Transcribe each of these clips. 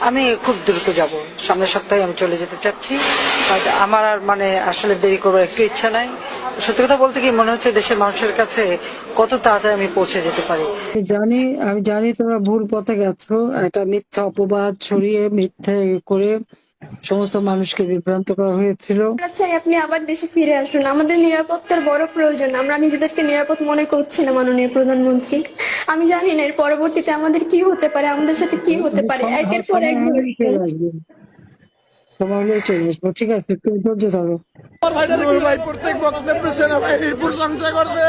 আমি খুব দ্রুত যাব। সামনের সপ্তাহে আমি চলে যেতে চাচ্ছি। আমার আর মানে আসলে দেরি করবার একটু ইচ্ছা নাই। সত্যি কথা বলতে কি মনে হচ্ছে দেশের মানুষের কাছে কত তাড়াতাড়ি আমি পৌঁছে যেতে পারি? জানি, আমি জানি তোমরা ভুল পথে গেছো। একটা মিথ্যা অপবাদ ছড়িয়ে মিথ্যে করে সমস্ত মানুষকে বিভ্রান্ত করা হয়েছিল। চাই আপনি আবার দেশে ফিরে আসুন। আমাদের নিরাপত্তার বড় প্রয়োজন। আমরা নিজেদেরকে নিরাপদ মনে করছি না মাননীয় প্রধানমন্ত্রী। আমি জানি না এর পরবর্তীতে আমাদের কি হতে পারে আমাদের সাথে কি হতে পারে। একের পর এক। সময় হলে চলে আসব। ঠিক আছে একটু ধৈর্য ধরো। ভাই প্রত্যেক বক্তব্যে সেনাবাহিনীর প্রশংসা করবে।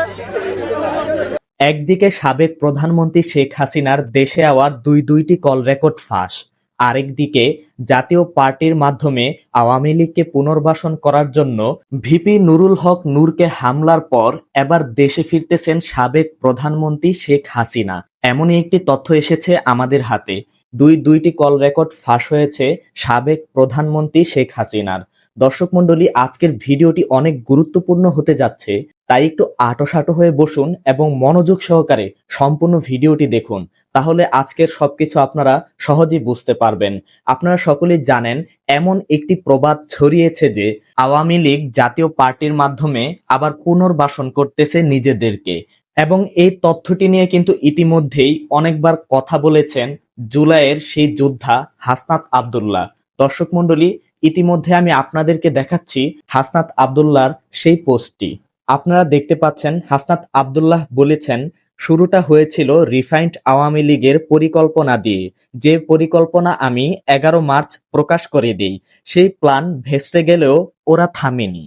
একদিকে সাবেক প্রধানমন্ত্রী শেখ হাসিনার দেশে আওয়ার দুই দুইটি কল রেকর্ড ফাঁস। আরেকদিকে জাতীয় পার্টির মাধ্যমে আওয়ামী লীগকে পুনর্বাসন করার জন্য ভিপি নুরুল হক নূরকে হামলার পর এবার দেশে ফিরতেছেন সাবেক প্রধানমন্ত্রী শেখ হাসিনা। এমনই একটি তথ্য এসেছে আমাদের হাতে। দুই দুইটি কল রেকর্ড ফাঁস হয়েছে সাবেক প্রধানমন্ত্রী শেখ হাসিনার। দর্শক মণ্ডলী, আজকের ভিডিওটি অনেক গুরুত্বপূর্ণ হতে যাচ্ছে। তাই একটু আটোসাটো হয়ে বসুন এবং মনোযোগ সহকারে সম্পূর্ণ ভিডিওটি দেখুন। তাহলে আজকের সবকিছু আপনারা সহজেই বুঝতে পারবেন। আপনারা সকলেই জানেন, এমন একটি প্রবাদ ছড়িয়েছে যে আওয়ামী লীগ জাতীয় পার্টির মাধ্যমে আবার পুনর্বাসন করতেছে নিজেদেরকে। এবং এই তথ্যটি নিয়ে কিন্তু ইতিমধ্যেই অনেকবার কথা বলেছেন জুলাইয়ের সেই যোদ্ধা হাসনাত আবদুল্লাহ। দর্শক মণ্ডলী, ইতিমধ্যে আমি আপনাদেরকে দেখাচ্ছি হাসনাত আবদুল্লাহর সেই পোস্টটি। আপনারা দেখতে পাচ্ছেন হাসনাত আবদুল্লাহ বলেছেন, শুরুটা হয়েছিল রিফাইন্ড আওয়ামী লীগের পরিকল্পনা দিয়ে। যে পরিকল্পনা আমি এগারো মার্চ প্রকাশ করে দিই, সেই প্ল্যান ভেস্তে গেলেও ওরা থামেনি।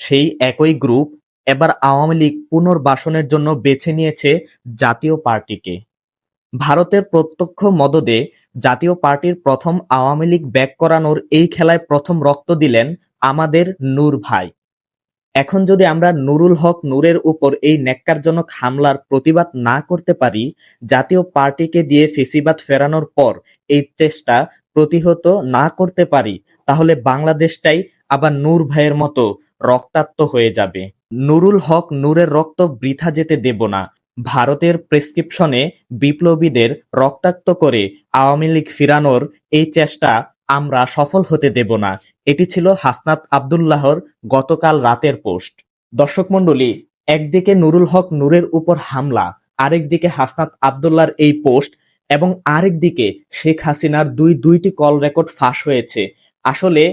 সেই একই গ্রুপ এবার আওয়ামী লীগ পুনর্বাসনের জন্য বেছে নিয়েছে জাতীয় পার্টিকে। ভারতের প্রত্যক্ষ মদদে জাতীয় পার্টির প্রথম আওয়ামী লীগ ব্যাক করানোর এই খেলায় প্রথম রক্ত দিলেন আমাদের নূর ভাই। এখন যদি আমরা নুরুল হক নূরের উপর এই ন্যাক্কারজনক হামলার প্রতিবাদ না করতে পারি, জাতীয় পার্টিকে দিয়ে ফেসিবাদ ফেরানোর পর এই চেষ্টা প্রতিহত না করতে পারি, তাহলে বাংলাদেশটাই আবার নূর ভাইয়ের মতো রক্তাক্ত হয়ে যাবে। নুরুল হক নূরের রক্ত বৃথা যেতে দেব না। ভারতের প্রেসক্রিপশনে বিপ্লবীদের রক্তাক্ত করে আওয়ামী লীগ ফিরানোর এই চেষ্টা আমরা সফল হতে দেব না। এটি ছিল হাসনাত আবদুল্লাহর গতকাল রাতের পোস্ট। দর্শক মণ্ডলী, একদিকে নুরুল হক নূরের উপর হামলা, আরেকদিকে হাসনাত আবদুল্লাহর এই পোস্ট, এবং আরেকদিকে শেখ হাসিনার দুই দুইটি কল রেকর্ড ফাঁস হয়েছে। আসলে,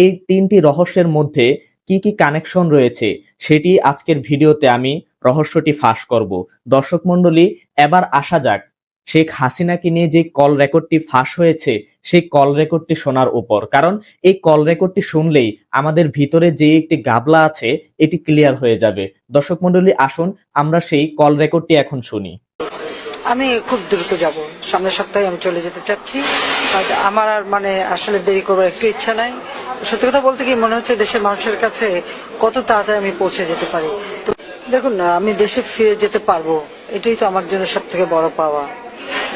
এই তিনটি রহস্যের মধ্যে কি কি কানেকশন রয়েছে, সেটি আজকের ভিডিওতে আমি রহস্যটি ফাঁস করব। দর্শক মণ্ডলী, এবার আসা যাক শেখ হাসিনাকে নিয়ে যে কল রেকর্ডটি ফাঁস হয়েছে, সেই কল রেকর্ডটি শোনার উপর। কারণ এই কল রেকর্ডটি শুনলেই আমাদের ভিতরে যে একটি গাবলা আছে, এটি ক্লিয়ার হয়ে যাবে। দর্শক মন্ডলী আসুন আমরা সেই কল রেকর্ডটি এখন শুনি। আমি খুব দ্রুত যাব। সামনের সপ্তাহে আমি চলে যেতে চাচ্ছি। আমার আর মানে আসলে দেরি করবার একটু ইচ্ছা নাই। সত্যি কথা বলতে কি, মনে হচ্ছে দেশের মানুষের কাছে কত তাড়াতাড়ি আমি পৌঁছে যেতে পারি। দেখুন না আমি দেশে ফিরে যেতে পারব। এটাই তো আমার জন্য সব থেকে বড় পাওয়া।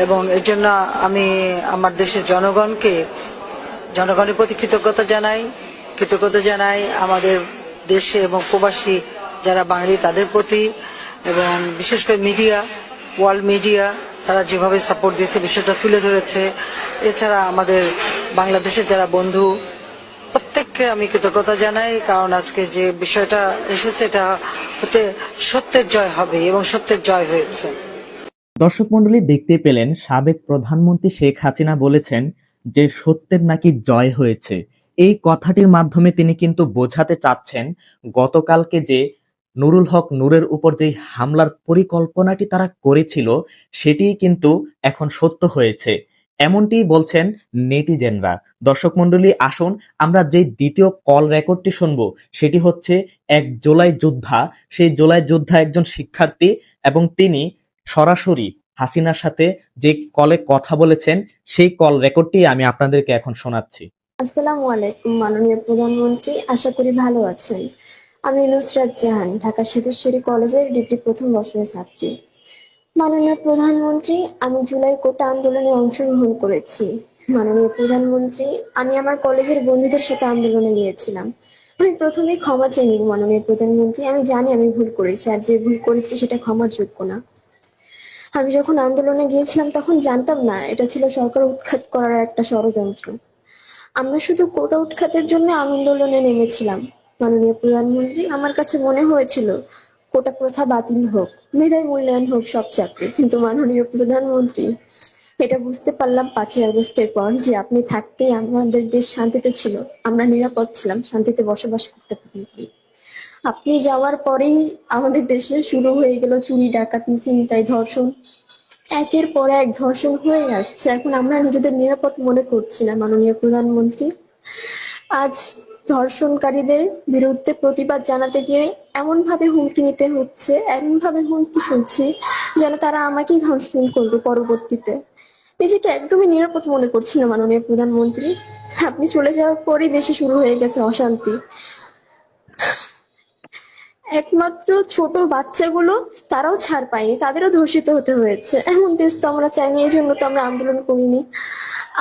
এবং এর জন্য আমি আমার দেশের জনগণকে, জনগণের প্রতি কৃতজ্ঞতা জানাই। কৃতজ্ঞতা জানাই আমাদের দেশে এবং প্রবাসী যারা বাঙালি, তাদের প্রতি এবং বিশেষ করে মিডিয়া, ওয়ার্ল্ড মিডিয়া, তারা যেভাবে সাপোর্ট দিয়েছে, বিষয়টা তুলে ধরেছে। এছাড়া আমাদের বাংলাদেশের যারা বন্ধু, প্রত্যেককে আমি কৃতজ্ঞতা জানাই, কারণ আজকে যে বিষয়টা এসেছে, এটা হচ্ছে সত্যের জয় হবে এবং সত্যের জয় হয়েছে। দর্শক মণ্ডলী, দেখতে পেলেন সাবেক প্রধানমন্ত্রী শেখ হাসিনা বলেছেন যে সত্যের নাকি জয় হয়েছে। এই কথাটির মাধ্যমে তিনি কিন্তু বোঝাতে চাচ্ছেন গতকালকে যে নুরুল হক নূরের উপর যে হামলার পরিকল্পনাটি তারা করেছিল, সেটি কিন্তু এখন সত্য হয়েছে। এমনটি বলছেন নেটিজেনরা। দর্শক মণ্ডলী, আসুন আমরা যে দ্বিতীয় কল রেকর্ডটি শুনব, সেটি হচ্ছে এক জোলাই যোদ্ধা। সেই জোলাই যোদ্ধা একজন শিক্ষার্থী এবং তিনি সরাসরি হাসিনার সাথে যে কলে কথা বলেছেন, সেই কল রেকর্ডটি আমি আপনাদেরকে এখন শোনাচ্ছি। আসসালামু আলাইকুম, মাননীয় প্রধানমন্ত্রী। আশা করি ভালো আছেন। আমি নুসরাত জাহান, ঢাকা সিদ্ধেশ্বরী কলেজের ডিগ্রি প্রথম বর্ষের ছাত্রী। মাননীয় প্রধানমন্ত্রী, আমি জুলাই কোটা আন্দোলনে অংশগ্রহণ করেছি। মাননীয় প্রধানমন্ত্রী, আমি আমার কলেজের বন্ধুদের সাথে আন্দোলনে গিয়েছিলাম। আমি প্রথমে ক্ষমা চেয়ে নিব মাননীয় প্রধানমন্ত্রী। আমি জানি আমি ভুল করেছি, আর যে ভুল করেছি সেটা ক্ষমার যোগ্য না। আমি যখন আন্দোলনে গিয়েছিলাম, তখন জানতাম না, এটা ছিল সরকার উৎখাত করার একটা ষড়যন্ত্র। আমরা শুধু কোটা উৎখাতের জন্য আন্দোলনে নেমেছিলাম। মাননীয় প্রধানমন্ত্রী, আমার কাছে মনে হয়েছিল, কোটা প্রথা বাতিল হোক মেধায় মূল্যায়ন হোক, সব চাকরি। কিন্তু মাননীয় প্রধানমন্ত্রী, এটা বুঝতে পারলাম পাঁচই আগস্টের পর যে আপনি থাকতেই আমাদের দেশ শান্তিতে ছিল। আমরা নিরাপদ ছিলাম, শান্তিতে বসবাস করতে পারি আপনি যাওয়ার পরেই আমাদের দেশে শুরু হয়ে গেল চুরি, ডাকাতি চিন্তায় ধর্ষণ। একের পর এক ধর্ষণ হয়ে আসছে। এখন আমরা নিজেদের নিরাপদ মনে করছি না, মাননীয় প্রধানমন্ত্রী। আজ ধর্ষণকারীদের বিরুদ্ধে প্রতিবাদ জানাতে গিয়ে এমন ভাবে হুমকি নিতে হচ্ছে এমন ভাবে হুমকি শুনছি যেন তারা আমাকেই ধর্ষণ করবে পরবর্তীতে। নিজেকে একদমই নিরাপদ মনে করছি না, মাননীয় প্রধানমন্ত্রী। আপনি চলে যাওয়ার পরই দেশে শুরু হয়ে গেছে অশান্তি। একমাত্র ছোট বাচ্চাগুলো তারাও ছাড় পায়নি, তাদেরও ধর্ষিত হতে হয়েছে। এমন দেশ তো আমরা চাইনি, এই জন্য তো আমরা আন্দোলন করিনি।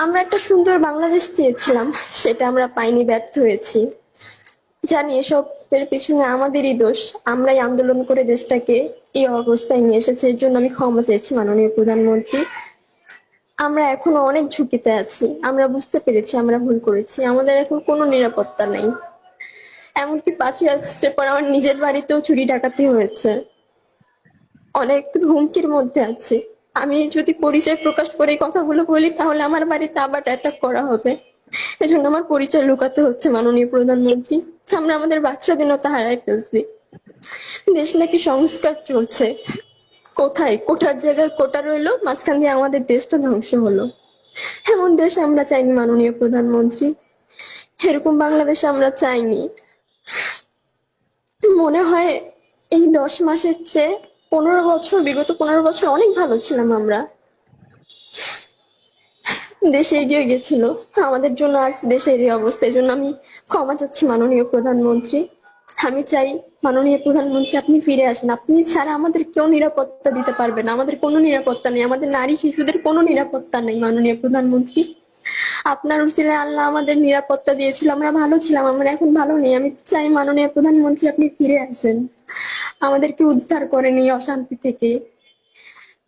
আমরা একটা সুন্দর বাংলাদেশ চেয়েছিলাম, সেটা আমরা পাইনি, ব্যর্থ হয়েছি। জানি এসবের পিছনে আমাদেরই দোষ, আমরাই আন্দোলন করে দেশটাকে এই অবস্থায় নিয়ে এসেছি, এর জন্য আমি ক্ষমা চেয়েছি মাননীয় প্রধানমন্ত্রী। আমরা এখনও অনেক ঝুঁকিতে আছি, আমরা বুঝতে পেরেছি, আমরা ভুল করেছি, আমাদের এখন কোনো নিরাপত্তা নেই। এমনকি পাঁচই আগস্টের পর আমার নিজের বাড়িতেও চুরি ডাকাতি হয়েছে। অনেক হুমকির মধ্যে আছে। আমি যদি পরিচয় প্রকাশ করে কথাগুলো বলি, তাহলে আমার বাড়িতে আবার অ্যাটাক করা হবে। এজন্য আমার পরিচয় লুকাতে হচ্ছে মাননীয় প্রধানমন্ত্রী। আমরা আমাদের বাক স্বাধীনতা হারাই ফেলছি। দেশ নাকি সংস্কার চলছে। কোথায়? কোটার জায়গায় কোটা রইল, মাঝখান দিয়ে আমাদের দেশটা ধ্বংস হলো। এমন দেশ আমরা চাইনি, মাননীয় প্রধানমন্ত্রী। এরকম বাংলাদেশ আমরা চাইনি। মনে হয় এই দশ মাসের চেয়ে পনেরো বছর, বিগত পনেরো বছর অনেক ভালো ছিলাম আমরা। দেশে এগিয়ে গেছিল। আমাদের জন্য আজ দেশের এই অবস্থা জন্য আমি ক্ষমা চাচ্ছি মাননীয় প্রধানমন্ত্রী। আমি চাই মাননীয় প্রধানমন্ত্রী, আপনি ফিরে আসেন। আপনি ছাড়া আমাদের কেউ নিরাপত্তা দিতে পারবে না। আমাদের কোনো নিরাপত্তা নেই। আমাদের নারী শিশুদের কোনো নিরাপত্তা নেই, মাননীয় প্রধানমন্ত্রী। আপনার উসিলে আল্লাহ আমাদের নিরাপত্তা দিয়েছিল, আমরা ভালো ছিলাম, আমরা এখন ভালো নেই। আমি চাই মাননীয় প্রধানমন্ত্রী আপনি ফিরে আসেন। আমাদেরকে উদ্ধার করেন এই অশান্তি থেকে।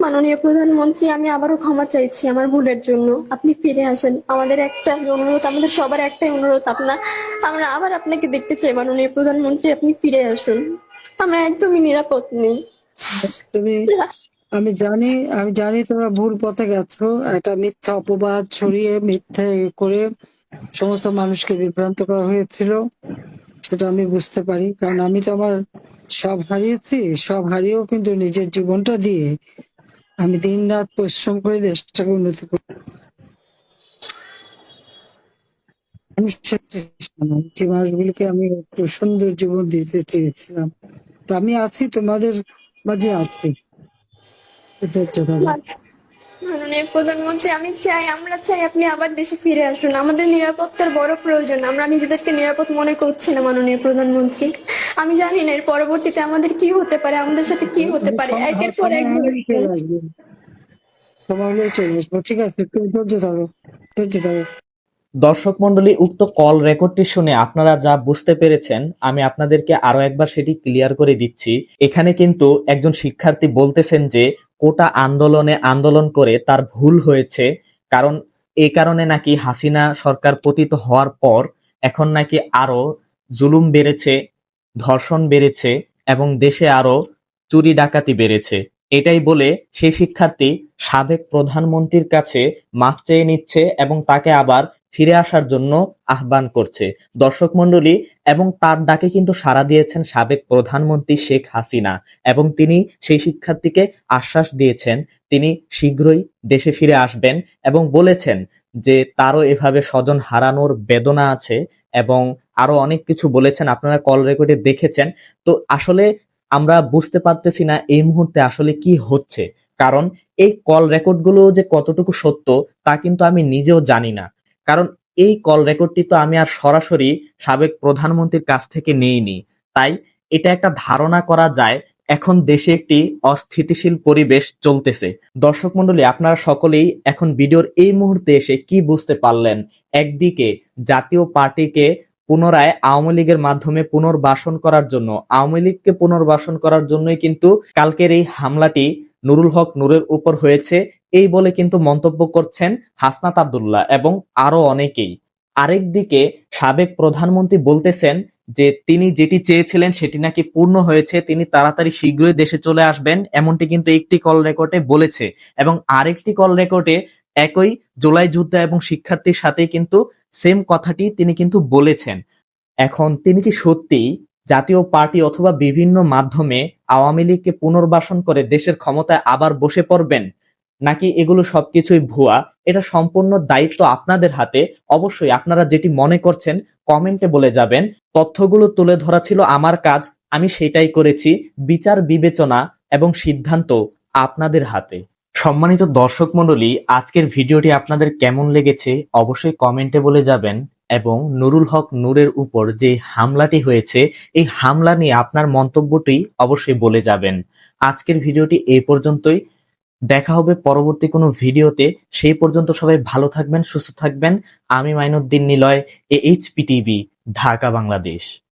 মাননীয় প্রধানমন্ত্রী, আমি আবারও ক্ষমা চাইছি আমার ভুলের জন্য। আপনি ফিরে আসেন। আমাদের একটা অনুরোধ, আমাদের সবার একটাই অনুরোধ আপনার। আমরা আবার আপনাকে দেখতে চাই, মাননীয় প্রধানমন্ত্রী, আপনি ফিরে আসুন। আমরা একদমই নিরাপদ নেই। আমি জানি আমি জানি তোমরা ভুল পথে গেছো। একটা মিথ্যা অপবাদ ছড়িয়ে মিথ্যে করে সমস্ত মানুষকে বিভ্রান্ত করা হয়েছিল, সেটা আমি বুঝতে পারি। কারণ আমি তো আমার সব হারিয়েছি, সব হারিয়েও কিন্তু নিজের জীবনটা দিয়ে আমি দিন রাত পরিশ্রম করে দেশটাকে উন্নতি করি যে মানুষগুলিকে আমি একটু সুন্দর জীবন দিতে চেয়েছিলাম। তো আমি আছি, তোমাদের মাঝে আছি। মাননীয় প্রধানমন্ত্রী আমি চাই আমরা চাই আপনি আবার দেশে ফিরে আসুন। আমাদের নিরাপত্তার বড় প্রয়োজন। আমরা নিজেদেরকে নিরাপদ মনে করছি না মাননীয় প্রধানমন্ত্রী। আমি জানি না এর পরবর্তীতে আমাদের কি হতে পারে আমাদের সাথে কি হতে পারে। একের পর এক ঠিক আছে ধৈর্য ধরো ধৈর্য ধরো। দর্শক মন্ডলী উক্ত কল রেকর্ডটি শুনে আপনারা যা বুঝতে পেরেছেন আমি আপনাদেরকে আরও একবার সেটি ক্লিয়ার করে দিচ্ছি। এখানে কিন্তু একজন শিক্ষার্থী বলতেছেন যে কোটা আন্দোলনে আন্দোলন করে তার ভুল হয়েছে। কারণ এই কারণে নাকি হাসিনা সরকার পতিত হওয়ার পর এখন নাকি আরও জুলুম বেড়েছে, ধর্ষণ বেড়েছে এবং দেশে আরও চুরি ডাকাতি বেড়েছে। এটাই বলে সেই শিক্ষার্থী সাবেক প্রধানমন্ত্রীর কাছে মাফ চেয়ে নিচ্ছে এবং তাকে আবার ফিরে আসার জন্য আহ্বান করছে। দর্শক মণ্ডলী, এবং তার ডাকে কিন্তু সাড়া দিয়েছেন সাবেক প্রধানমন্ত্রী শেখ হাসিনা, এবং তিনি সেই শিক্ষার্থীকে আশ্বাস দিয়েছেন, তিনি শীঘ্রই দেশে ফিরে আসবেন এবং বলেছেন যে তারও এভাবে স্বজন হারানোর বেদনা আছে, এবং আরও অনেক কিছু বলেছেন, আপনারা কল রেকর্ডে দেখেছেন। তো আসলে আমরা বুঝতে পারতেছি না এই মুহূর্তে আসলে কি হচ্ছে, কারণ এই কল রেকর্ডগুলো যে কতটুকু সত্য তা কিন্তু আমি নিজেও জানি না। কারণ এই কল রেকর্ডটি তো আমি আর সরাসরি সাবেক প্রধানমন্ত্রীর কাছ থেকে নেইনি। তাই এটা একটা ধারণা করা যায়, এখন দেশে একটি অস্থিতিশীল পরিবেশ চলতেছে। দর্শক মন্ডলী আপনারা সকলেই এখন ভিডিওর এই মুহূর্তে এসে কি বুঝতে পারলেন? একদিকে জাতীয় পার্টিকে পুনরায় আওয়ামী লীগের মাধ্যমে পুনর্বাসন করার জন্য, আওয়ামী লীগকে পুনর্বাসন করার জন্যই কিন্তু কালকের এই হামলাটি নুরুল হক নূরের উপর হয়েছে। এই বলে কিন্তু মন্তব্য করছেন হাসনাত আবদুল্লাহ এবং আরও অনেকেই। আরেকদিকে সাবেক প্রধানমন্ত্রী বলতেছেন যে তিনি যেটি চেয়েছিলেন সেটি নাকি পূর্ণ হয়েছে, তিনি তাড়াতাড়ি শীঘ্রই দেশে চলে আসবেন, এমনটি কিন্তু একটি কল রেকর্ডে বলেছে। এবং আরেকটি কল রেকর্ডে একই জুলাই যুদ্ধ এবং শিক্ষার্থীর সাথে কিন্তু সেম কথাটি তিনি কিন্তু বলেছেন। এখন তিনি কি সত্যি জাতীয় পার্টি অথবা বিভিন্ন মাধ্যমে আওয়ামী লীগকে পুনর্বাসন করে দেশের ক্ষমতায় আবার বসে পড়বেন? নাকি এগুলো সবকিছুই ভুয়া? এটা সম্পূর্ণ দায়িত্ব আপনাদের হাতে। অবশ্যই আপনারা যেটি মনে করছেন, কমেন্টে বলে যাবেন। তথ্যগুলো তুলে ধরা ছিল আমার কাজ, আমি সেটাই করেছি। বিচার, বিবেচনা এবং সিদ্ধান্ত আপনাদের হাতে। সম্মানিত দর্শক মণ্ডলী, আজকের ভিডিওটি আপনাদের কেমন লেগেছে অবশ্যই কমেন্টে বলে যাবেন এবং নুরুল হক নূরের উপর যে হামলাটি হয়েছে, এই হামলা নিয়ে আপনার মন্তব্যটি অবশ্যই বলে যাবেন। আজকের ভিডিওটি এই পর্যন্তই। দেখা হবে পরবর্তী কোনো ভিডিওতে। সেই পর্যন্ত সবাই ভালো থাকবেন, সুস্থ থাকবেন। আমি Mainuddin Niloy, A HP TV, Dhaka, Bangladesh.